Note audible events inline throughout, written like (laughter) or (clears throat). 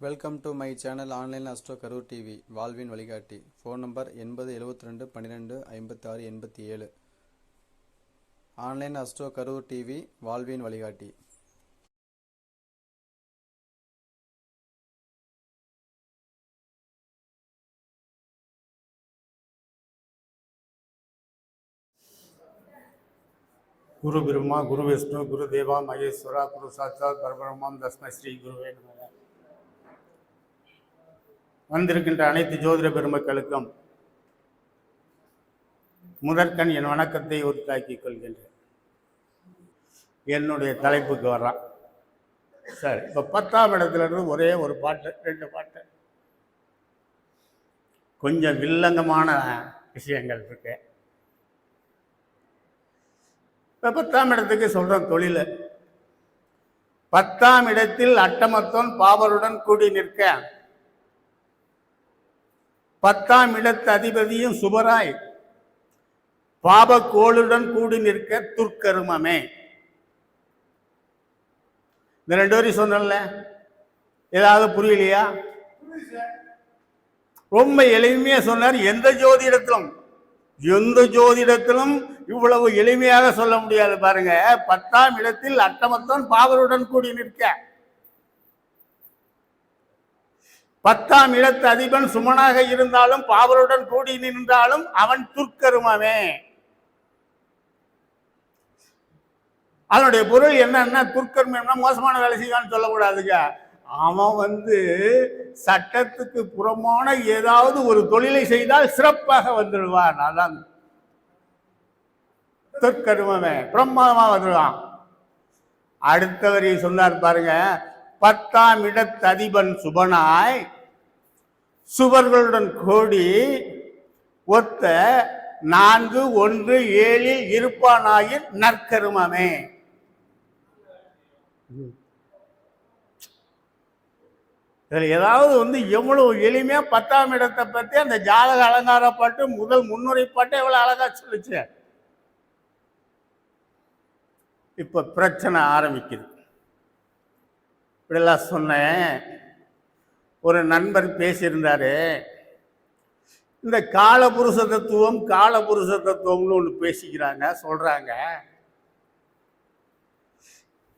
Welcome to my channel online astro Karur TV வாழ்வின் வழிகாட்டி phone number எண்பது எழுபத்தி ரெண்டு பன்னிரெண்டு ஐம்பத்தாறு எண்பத்தி ஏழு. ஆன்லைன் அஸ்ட்ரோ கரூர் டிவி வாழ்வின் வழிகாட்டி குரு பிரம்மா குரு விஷ்ணு குரு தேவா மகேஸ்வரா குரு சாட்சாத் பரபிரம்மம் தஸ்மஸ்ரீ குருவே நமக வந்திருக்கின்ற அனைத்து ஜோதிட பெருமக்களுக்கும் முதற்கண் என் வணக்கத்தை உறுத்தாக்கிக் கொள்கின்றேன். என்னுடைய தலைப்புக்கு வர்றான் சரி இப்போ பத்தாம் இடத்துலேருந்து ஒரே ஒரு பாட்டு ரெண்டு பாட்டு. கொஞ்சம் வில்லங்கமான விஷயங்கள் இருக்கு. இப்போ பத்தாம் இடத்துக்கு சொல்கிறோம் தொழில். பத்தாம் இடத்தில் அட்டமத்தோன் பாவருடன் கூடி நிற்க பத்தாம் இடத்து அதிபதியும் சுபராய். பாபக்கோளுடன் கூடி நிற்க துர்க்கருமமே. இந்த ரெண்டு வரையும் சொன்னல ஏதாவது புரியலையா? ரொம்ப எளிமையா சொன்னார். எந்த ஜோதிடத்திலும் எந்த ஜோதிடத்திலும் இவ்வளவு எளிமையாக சொல்ல முடியாது பாருங்க. பத்தாம் இடத்தில் அட்டமத்தான் பாவருடன் கூடி நிற்க. பத்தாம் இடத்து அதிபன் சுமனாக இருந்தாலும் பாவலுடன் கூடி நின்றாலும் அவன் துர்க்கருமமே. அதனுடைய பொருள் என்னன்னா துர்க்கர்மம்னா மோசமான வேலை செய்வான்னு சொல்லக்கூடாதுங்க. அவன் வந்து சட்டத்துக்கு புறமான ஏதாவது ஒரு தொழிலை செய்தால் சிறப்பாக வந்துடுவான். அதான் துர்க்கருமமே. பிரமாதமா வந்துடுவான். அடுத்தவரை சொன்னார் பாருங்க பத்தாம் இடத்து அதிபன் சுபனாய் சுவர்களுடன் கோடி ஒத்த நான்கு ஒன்று ஏழில் இருப்பானாயின் நற்கருமமே. இதில் ஏதாவது வந்து எவ்வளவு எளிமையா பத்தாம் இடத்தை பற்றி அந்த ஜாதக அலங்கார பாட்டு முதல் முன்னுரை பாட்டு எவ்வளவு அழகா சொல்லுச்சு. இப்ப பிரச்சனை ஆரம்பிக்குது. இப்படிலாம் சொன்னேன். ஒரு நண்பர் பேசியிருந்தார். இந்த காலபுருஷ தத்துவம் காலபுருஷ தத்துவம்னு ஒன்று பேசிக்கிறாங்க சொல்கிறாங்க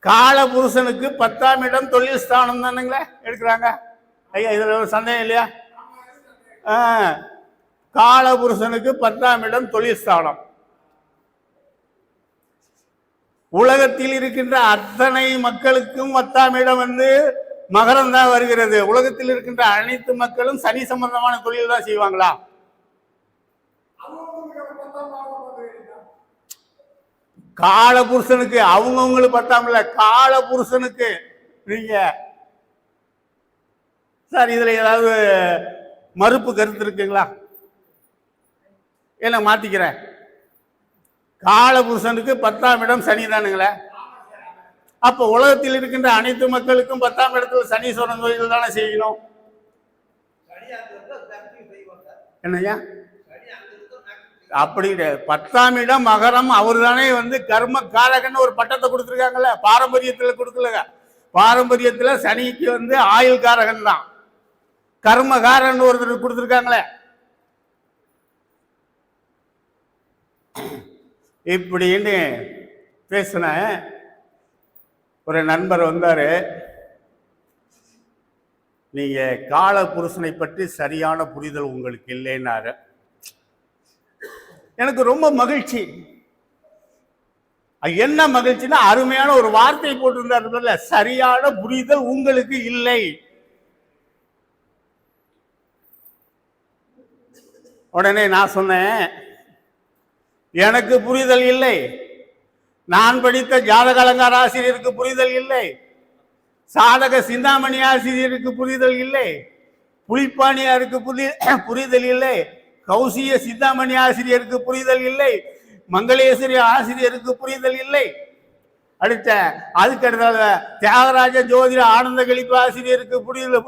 காலபுருஷனுக்கு பத்தாம் இடம் தொழில் ஸ்தானம் தானுங்களே எடுக்கிறாங்க. ஐயா இதில் ஒரு சந்தேகம் இல்லையா? ஆ, காலபுருஷனுக்கு பத்தாம் இடம் தொழில் ஸ்தானம். உலகத்தில் இருக்கின்ற அத்தனை மக்களுக்கும் பத்தாம் இடம் வந்து மகரம் தான் வருகிறது. உலகத்தில் இருக்கின்ற அனைத்து மக்களும் சனி சம்பந்தமான தொழில் தான் செய்வாங்களா? காலபுருஷனுக்கு அவங்கவுங்களுக்கு பத்தாமல கால காலபுருஷனுக்கு. நீங்க சார் இதுல ஏதாவது மறுப்பு கருத்து இருக்குங்களா? என்ன மாத்திக்கிறேன். காலபுருஷனுக்கு பத்தாம் இடம் சனி தானுங்களே. அப்போ உலகத்தில் இருக்கின்ற அனைத்து மக்களுக்கும் பத்தாம் இடத்துல சனீஸ்வரன் கோயில் தானே செய்யணும். என்னய்யா? அப்படி பத்தாம் இடம் மகரம் அவர் தானே வந்து கர்ம காரகன்னு ஒரு பட்டத்தை கொடுத்துருக்காங்கல்ல. பாரம்பரியத்தில் கொடுக்கலங்க. பாரம்பரியத்தில் சனிக்கு வந்து ஆயுள் காரகன் தான் கர்மகாரன் ஒருத்தர் கொடுத்துருக்காங்களே. இப்படின்னு பேசினேன் ஒரு நண்பர் வந்தார். நீங்கள் கால புருஷனை பற்றி சரியான புரிதல் உங்களுக்கு இல்லைன்னாரு. எனக்கு ரொம்ப மகிழ்ச்சி. அது என்ன மகிழ்ச்சின்னா அருமையான ஒரு வார்த்தை போட்டிருந்தார் சரியான புரிதல் உங்களுக்கு இல்லை. உடனே நான் சொன்னேன் எனக்கு புரிதல் இல்லை. நான் படித்த ஜாதக அலங்கார ஆசிரியருக்கு புரிதல் இல்லை. சாதக சிந்தாமணி ஆசிரியருக்கு புரிதல் இல்லை. புலிப்பாணியாருக்கு புரி (clears throat) புரிதல் இல்லை. கௌசிய சிந்தாமணி ஆசிரியருக்கு புரிதல் இல்லை. மங்களேஸ்வரி ஆசிரியருக்கு புரிதல் இல்லை. அடுத்த அதுக்கு அடுத்த தியாகராஜ ஜோதிட ஆனந்த கழிப்பு ஆசிரியருக்கு புரிதல்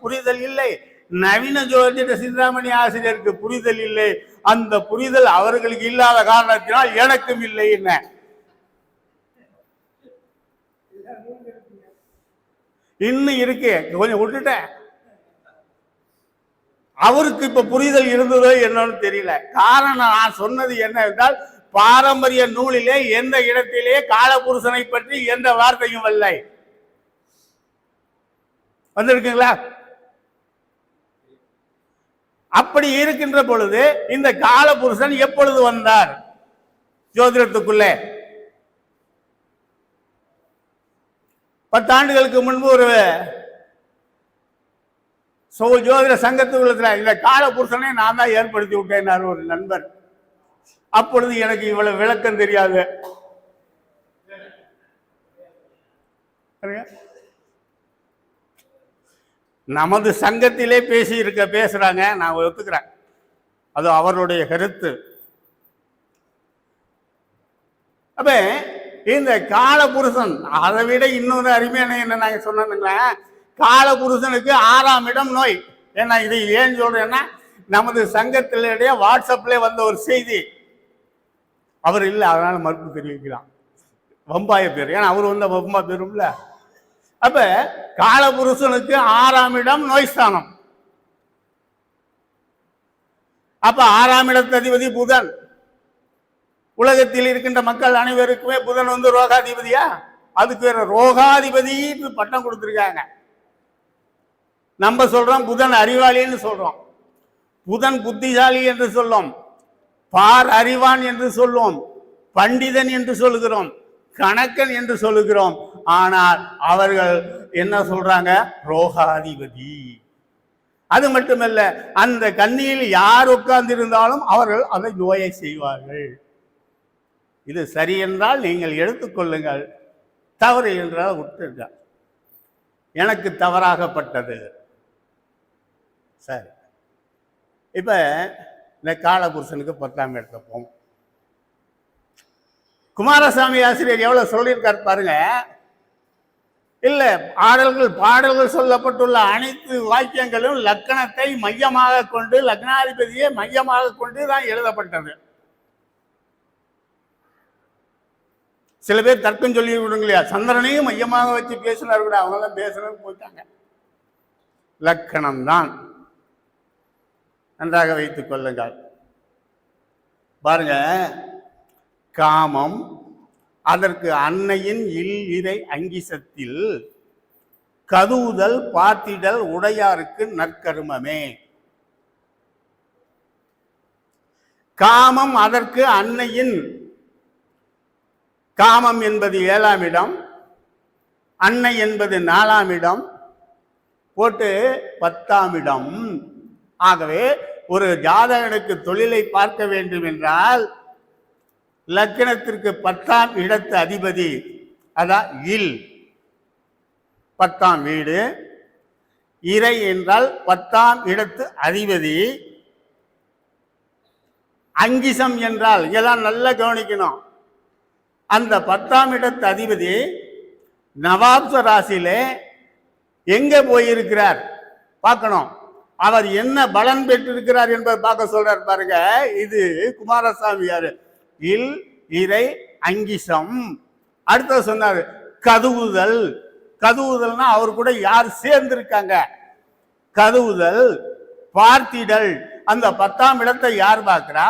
புரிதல் இல்லை. நவீன ஜோதிட சிந்தாமணி ஆசிரியருக்கு புரிதல் இல்லை. அந்த புரிதல் அவர்களுக்கு இல்லாத காரணத்தினால் எனக்கும் இல்லை என்ன? இன்னும் இருக்கு. கொஞ்சம் விட்டுட்டேன். அவருக்கு இப்ப புரிதல் இருந்ததோ என்னன்னு தெரியல. காரணம் நான் சொன்னது என்ன என்றால் பாரம்பரிய நூலிலே எந்த இடத்திலே காலபுருஷனை பற்றி எந்த வார்த்தையும் இல்லை. வந்திருக்குங்களா? அப்படி இருக்கின்ற பொழுது இந்த காலபுருஷன் எப்பொழுது வந்தார்? ஜோதிடத்துக்குள்ளே. பத்தாண்டுகளுக்கு முன்பு ஒரு சோ ஜோதிட சங்கத்துக்குள்ள இந்த காலபுருஷனை நான் தான் ஏற்படுத்தி விட்டேன் ஒரு நண்பர். அப்பொழுது எனக்கு இவ்வளவு விளக்கம் தெரியாது. நமது சங்கத்திலே பேசியிருக்க பேசுகிறாங்க நான் ஒத்துக்கிறேன். அது அவருடைய கருத்து. அப்ப இந்த காலபுருஷன் அதை விட இன்னொரு அருமையான என்ன நாங்கள் சொன்னோம்ங்களா காலபுருஷனுக்கு ஆறாம் இடம் நோய். ஏன்னா இது ஏன் சொல்றேன்னா நமது சங்கத்தினுடைய வாட்ஸ்அப்ல வந்த ஒரு செய்தி. அவர் இல்லை அதனால மறுப்பு தெரிவிக்கலாம். வம்பாய பேர். ஏன்னா அவர் வந்த வம்பா பேரும்ல அப்ப காலபுருஷனுக்கு ஆறாம் இடம் நோய் ஸ்தானம். அப்ப ஆறாம் இடத்ததிபதி புதன். உலகத்தில் இருக்கின்ற மக்கள் அனைவருக்குமே புதன் வந்து ரோகாதிபதியா? அதுக்கு வேற ரோகாதிபதி பட்டம் கொடுத்துருக்காங்க. நம்ம சொல்றோம் புதன் அறிவாளின்னு சொல்றோம். புதன் புத்திசாலி என்று சொல்லும். பார் அறிவான் என்று சொல்லுவோம் பண்டிதன் என்று சொல்லுகிறோம். கணக்கன் என்று சொல்லுகிறோம். ஆனால் அவர்கள் என்ன சொல்றாங்க? ரோகாதிபதி. அது மட்டுமல்ல அந்த கண்ணியில் யார் உட்கார்ந்திருந்தாலும் அவர்கள் அதை நோயை செய்வார்கள். இது சரி என்றால் நீங்கள் எடுத்துக்கொள்ளுங்கள் தவறு என்றால் விட்டுருங்க. எனக்கு தவறாகப்பட்டது. சரி. இப்போ இந்த காலபுருஷனுக்கு பத்தாம் இடத்தை போவோம். குமாரசாமி ஆசிரியர் எவ்வளோ சொல்லியிருக்காரு பாருங்கள் இல்லை பாடல்கள் பாடல்கள் சொல்லப்பட்டுள்ள அனைத்து வாக்கியங்களும் லக்கணத்தை மையமாக கொண்டு லக்னாதிபதியை மையமாக கொண்டு தான் எழுதப்பட்டது. சில பேர் தர்க்கம் சொல்லி விடுங்க இல்லையா? சந்திரனையும் மையமாக வச்சு பேசினார் கூட அவங்க தான் பேசணும் போயிட்டாங்க. லக்கணம் தான் நன்றாக வைத்துக் கொள்ளுங்கள். பாருங்க காமம் அதற்கு அன்னையின் இல் இறை அங்கிசத்தில் கதுவுதல் பார்த்திடல் உடையாருக்கு நற்கருமமே. காமம் அதற்கு அன்னையின் காமம் என்பது ஏழாம் இடம் அன்னை என்பது நாலாம் இடம் போட்டு பத்தாம் இடம். ஆகவே ஒரு ஜாதகனுக்கு தொழிலை பார்க்க வேண்டும் என்றால் லக்கணத்திற்கு பத்தாம் இடத்து அதிபதி. அதான் இல். பத்தாம் வீடு. இறை என்றால் பத்தாம் இடத்து அதிபதி. அங்கிசம் என்றால் இதெல்லாம் நல்லா கவனிக்கணும். அந்த பத்தாம் இடத்து அதிபதி நவாப்ச ராசியிலே எங்க போயிருக்கிறார்? பார்க்கணும். அவர் என்ன பலன் பெற்றிருக்கிறார் என்பதை பார்க்க சொல்றார் பாருங்க. இது குமாரசாமி யாரு இல் இறை அங்கிசம் அடுத்தது சொன்னார் கதுவுதல். கதுவுதல்னா அவர் கூட யார் சேர்ந்திருக்காங்க? கதுவுதல் பார்த்திடல். அந்த பத்தாம் இடத்தை யார் பார்க்கிறா?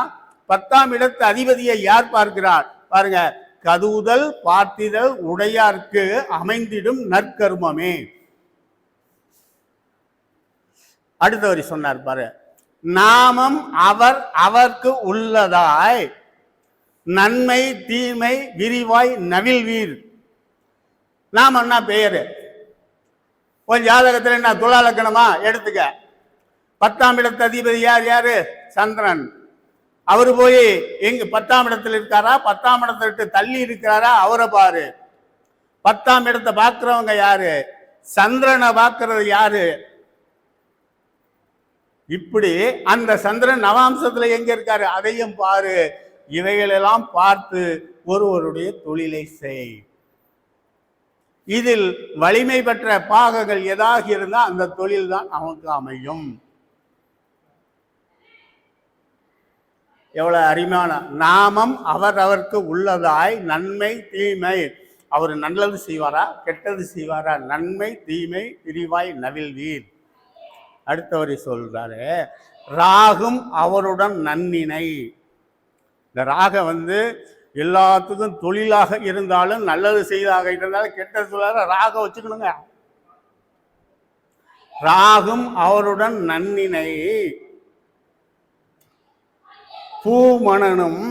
பத்தாம் இடத்து அதிபதியை யார் பார்க்கிறார்? பாருங்க கதுவுதல் பார்த்திடல் உடையார்க்கு அமைந்திடும் நற்கர்மமே. அடுத்தவரி சொன்னார் பாரு நாமம் அவர் அவர்க்கு உள்ளதாய். நன்மை தீமை விரிவாய் நவில்வீர் என்ன பெயரு? உன் ஜாதகத்தில் என்ன துலா லக்கணமா எடுத்துக்க. பத்தாம் இடத்து அதிபதி யார் யார்? சந்திரன். அவர் போய் எங்க பத்தாம் இடத்துல இருக்காரா? பத்தாம் இடத்தை விட்டு தள்ளி இருக்கிறாரா? அவரை பாரு. பத்தாம் இடத்தை பார்க்குறவங்க யாரு? சந்திரனை பார்க்கறது யாரு? இப்படி அந்த சந்திரன் நவாம்சத்துல எங்க இருக்காரு? அதையும் பாரு. இவைகளெல்லாம் பார்த்து ஒருவருடைய தொழிலை செய். இதில் வலிமை பெற்ற பாகங்கள் எதாக இருந்தால் அந்த தொழில் தான் அவனுக்கு அமையும். எவ்வளவு அருமையான நாமம் அவர் அவருக்கு உள்ளதாய் நன்மை தீமை. அவர் நல்லது செய்வாரா கெட்டது செய்வாரா நன்மை தீமை விரிவாய் நவில்வீர் அடுத்தவரை சொல்றாரு ராகும் அவருடன் நன்னினை. இந்த ராக வந்து எல்லாத்துக்கும் தொழிலாக இருந்தாலும் நல்லது செய்தாக இருந்தாலும் கெட்டது சொல்லாத ராக வச்சுக்கணுங்க. ராகும் அவருடன் நன்னினை. பூமணனும்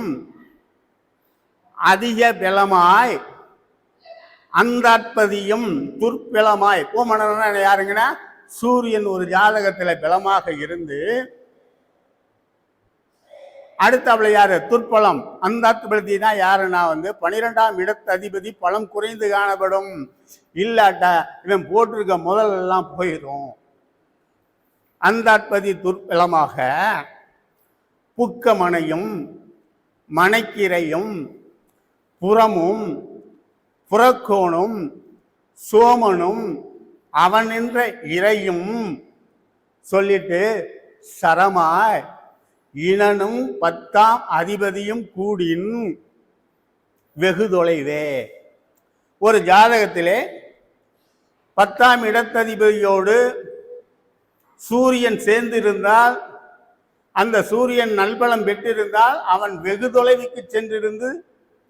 அதிக பலமாய் அந்தாட்பதியும் துர்பலமாய். பூமணன் யாருங்கன்னா? சூரியன் ஒரு ஜாதகத்துல பலமாக இருந்து அடுத்தவளை யார்? துற்பலம் அந்தாத்பதி தான் யாருன்னா வந்து பனிரெண்டாம் இடத்து அதிபதி பலம் குறைந்து காணப்படும். இல்லாட்ட இவன் போட்டிருக்க முதலெல்லாம் போயிடும் அந்தாட்பதி துர்பலமாக புக்கமனையும் மனைக்கிரையும் புறமும் புறக்கோணும் சோமனும் அவன் என்ற இறையும் சொல்லிட்டு சரமாய் இனனும் பத்தாம் அதிபதியும் கூடின் வெகு தொலைவே. ஒரு ஜாதகத்திலே பத்தாம் இடத்ததிபதியோடு சூரியன் சேர்ந்திருந்தால் அந்த சூரியன் நல்பலம் பெற்றிருந்தால் அவன் வெகு தொலைவுக்கு சென்றிருந்து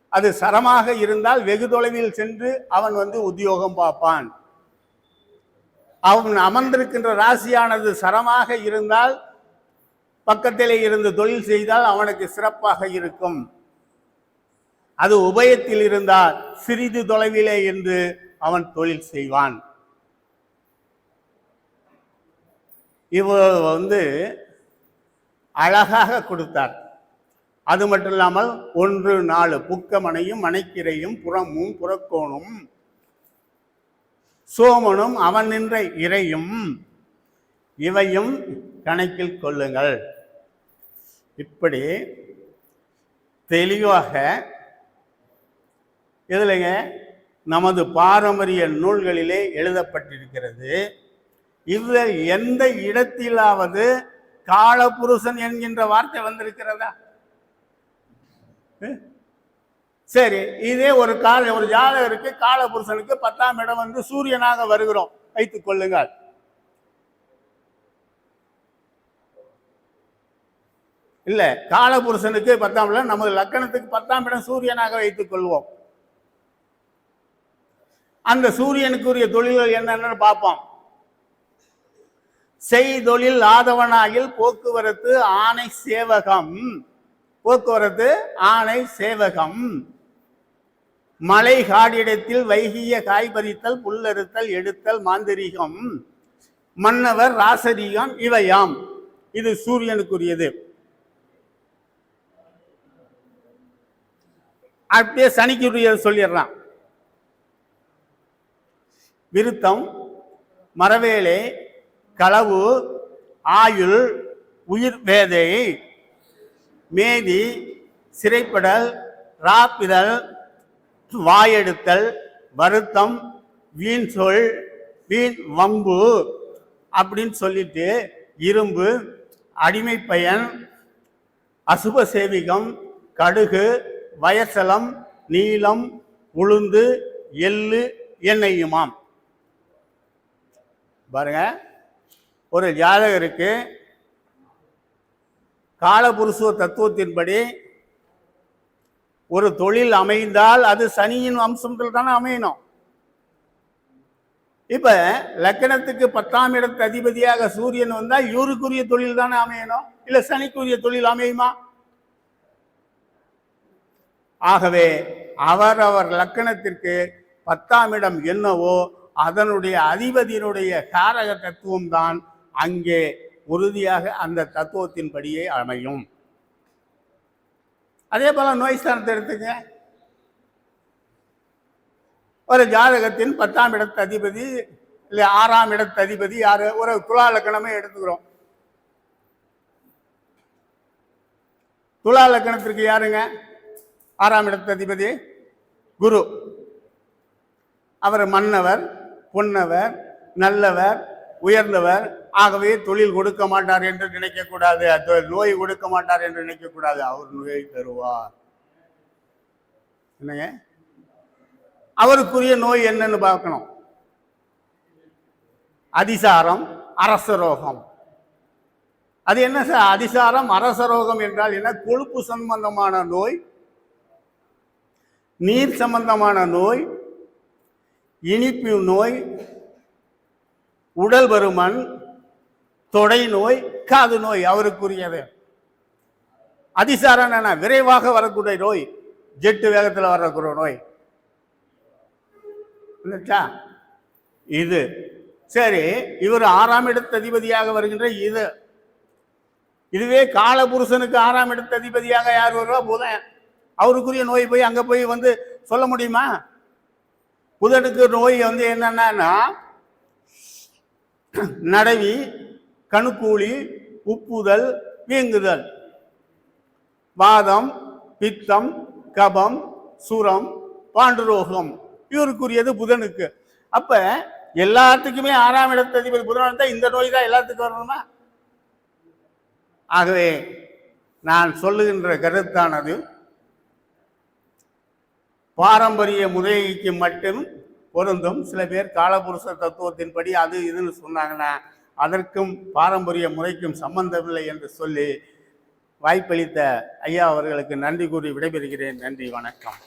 அது சரமாக இருந்தால் வெகு தொலைவில் சென்று அவன் வந்து உத்தியோகம் பார்ப்பான். அவன் அமர்ந்திருக்கின்ற ராசியானது சரமாக இருந்தால் பக்கத்திலே இருந்து தொழில் செய்தால் அவனுக்கு சிறப்பாக இருக்கும். அது உபயத்தில் இருந்தால் சிறிது தொலைவிலே என்று அவன் தொழில் செய்வான். இவர் வந்து அழகாக கொடுத்தார். அது மட்டும் இல்லாமல் ஒன்று நாலு புக்கமனையும் மனைக்கிரையும் புறமும் புறக்கோணும் சோமனும் அவன் நின்ற இறையும் இவையும் கணக்கில் கொள்ளுங்கள். இப்படி தெளிவாக இதுலங்க நமது பாரம்பரிய நூல்களிலே எழுதப்பட்டிருக்கிறது. இதில் எந்த இடத்திலாவது காலபுருஷன் என்கின்ற வார்த்தை வந்திருக்கிறதா? சரி இதே ஒரு கால ஒரு ஜாதகருக்கு காலபுருஷனுக்கு பத்தாம் இடம் வந்து சூரியனாக வருகிறோம். வைத்துக் கொள்ளுங்கள். இல்லை காலபுருஷனுக்கு பத்தாம் இடம் நமது லக்கணத்துக்கு பத்தாம் இடம் சூரியனாக வைத்துக் கொள்வோம். அந்த சூரியனுக்குரிய தொழில்கள் என்னென்னு பார்ப்போம். செய்தொழில் ஆதவனாகில் போக்குவரத்து ஆணை சேவகம். போக்குவரத்து ஆணை சேவகம். மலை காடிடத்தில் வைகிய காய் பறித்தல் புல்லறுத்தல் எடுத்தல் மாந்திரீகம். மன்னவர் ராசரீகம் இவையாம். இது சூரியனுக்குரியது. அப்படியே சனிக்குரிய சொல்லிடுறான். விருத்தம் மரவேலை களவு ஆயுள் உயிர் வேதை மேதி சிறைப்படல் ராப்பிதழ் வாயெடுத்தல் வருத்தம் வீண் சொல் வீண் வம்பு அப்படின்னு சொல்லிட்டு இரும்பு அடிமை பயன் அசுப சேவிகம் கடுகு வயசலம் நீலம் உளுந்து எள்ளு எண்ணெயுமாம் பாருங்க ஒரு ஜாதகருக்கு காலபுருஷ தத்துவத்தின்படி ஒரு தொழில் அமைந்தால் அது சனியின் அம்சத்தில் தானே அமையணும். இப்ப லக்கணத்துக்கு பத்தாம் இடத்து அதிபதியாக சூரியன் வந்தால் இவருக்குரிய தொழில் தானே அமையணும்? இல்ல சனிக்குரிய தொழில் அமையுமா? ஆகவே அவரவர் லக்கணத்திற்கு பத்தாம் இடம் என்னவோ அதனுடைய அதிபதியினுடைய காரக தத்துவம் தான் அங்கே உறுதியாக அந்த தத்துவத்தின்படியே அமையும். அதே போல நோய் ஸ்தானத்தை எடுத்துங்க ஒரு ஜாதகத்தின் பத்தாம் இடத்து அதிபதி இல்லை ஆறாம் இடத்து அதிபதி யாரு? ஒரு துலா லக்கணமே எடுத்துக்கிறோம். துலா லக்கணத்திற்கு யாருங்க? ஆறாம் இடத்து அதிபதி குரு. அவர் மன்னவர் பொன்னவர் நல்லவர் உயர்ந்தவர். ஆகவே தொழில் கொடுக்க மாட்டார் என்று நினைக்கக்கூடாது அது நோய் கொடுக்க மாட்டார் என்று நினைக்கக்கூடாது அவர் நோயை தருவார். என்னங்க? அவருக்குரிய நோய் என்னன்னு பார்க்கணும். அதிசாரம் அரசரோகம். அது என்ன சார்? அதிசாரம் அரசரோகம் என்றால் என்ன? கொழுப்பு சம்பந்தமான நோய் நீர் சம்பந்தமான நோய் இனிப்பு நோய் உடல் பருமன் தொடை நோய் காது நோய் அவருக்குரியது அதிசாரம் என்ன விரைவாக வரக்கூடிய நோய் ஜெட்டு வேகத்தில் வரக்கூடிய நோய். இது. சரி இவர் ஆறாம் இடத்து அதிபதியாக வருகின்ற இது. இதுவே காலபுருஷனுக்கு ஆறாம் இடத்து அதிபதியாக யார் வருவா? புதன். அவருக்குரிய நோய் போய் அங்கே போய் வந்து சொல்ல முடியுமா? புதனுக்கு நோய் வந்து என்னன்னா நடவி கணுக்கூலி உப்புதல் வீங்குதல். வாதம் பித்தம் கபம் சுரம் பாண்டுரோகம். இவருக்குரியது புதனுக்கு. அப்ப எல்லாத்துக்குமே ஆறாம் இடத்து அதிபதி புதன் வந்தா இந்த நோய் தான் எல்லாத்துக்கும் வரணுமா? ஆகவே நான் சொல்லுகின்ற கருத்தானது பாரம்பரிய முறைக்கு மட்டும் பொருந்தும். சில பேர் காலபுருஷ தத்துவத்தின்படி அது இதுன்னு சொன்னாங்கன்னா அதற்கும் பாரம்பரிய முறைக்கும் சம்பந்தமில்லை என்று சொல்லி வாய்ப்பளித்த ஐயா அவர்களுக்கு நன்றி கூறி விடைபெறுகிறேன். நன்றி வணக்கம்.